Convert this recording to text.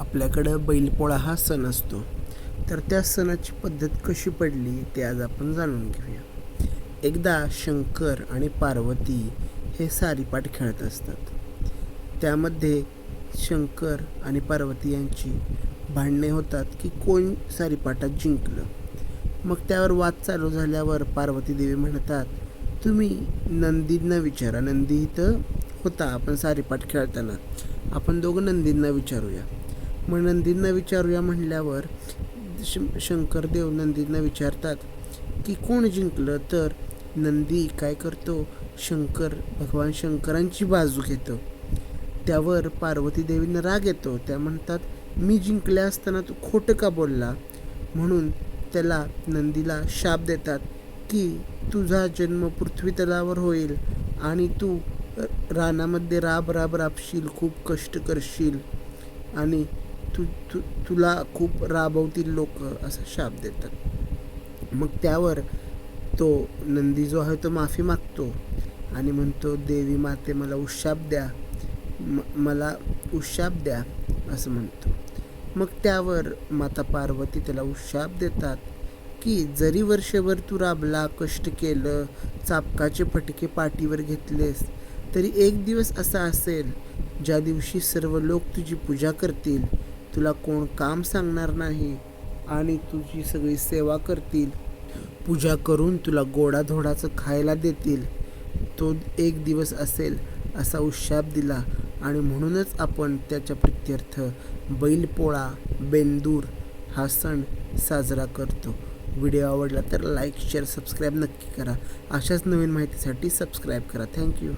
आपल्याकडं बैलपोळा हा सण असतो. तर त्या सणाची पद्धत कशी पडली ते आज आपण जाणून घेऊया. एकदा शंकर आणि पार्वती हे सारीपाट खेळत असतात. त्यामध्ये शंकर आणि पार्वती यांची भांडणे होतात की कोण सारीपाटात जिंकलं. मग त्यावर वाद चालू झाल्यावर पार्वती देवी म्हणतात तुम्ही नंदींना विचारा. नंदी इथं होता. आपण सारीपाट खेळताना. आपण दोघं नंदींना विचारूया. मग नंदींना विचारूया म्हणल्यावर श शंकरदेव नंदींना विचारतात की कोण जिंकलं? तर नंदी काय करतो? शंकर भगवान शंकरांची बाजू घेतो. त्यावर पार्वती देवींना राग येतो. त्या म्हणतात मी जिंकल्या असताना तू खोटं का बोलला? म्हणून त्याला नंदीला शाप देतात की तुझा जन्म पृथ्वी तलावर होईल आणि तू रानामध्ये राब राब राबशील खूप कष्ट करशील आणि तू तु तुला खूप राबवतील लोक असा शाप देतात. मग त्यावर तो नंदी जो आहे तो माफी मागतो आणि म्हणतो देवी माते मला उशाप द्या. म मला उशाप द्या असं म्हणतो. मग त्यावर माता पार्वती त्याला उशाप देतात की जरी वर्षभर तू राबला कष्ट केलं चापकाचे फटके पाठीवर घेतलेस तरी एक दिवस असा असेल ज्या दिवशी सर्व लोक तुझी पूजा करतील तुला कोण काम सांगणार नाही आणि तुझी सगळी सेवा करतील. पूजा करून तुला गोडाधोडाचं खायला देतील. तो एक दिवस असेल असा उशाप दिला आणि म्हणूनच आपण त्याच्या प्रित्यर्थ बैलपोळा बेंदूर हा सण साजरा करतो. व्हिडिओ आवडला तर लाईक शेअर सबस्क्राईब नक्की करा. अशाच नवीन माहितीसाठी सबस्क्राईब करा. थँक्यू.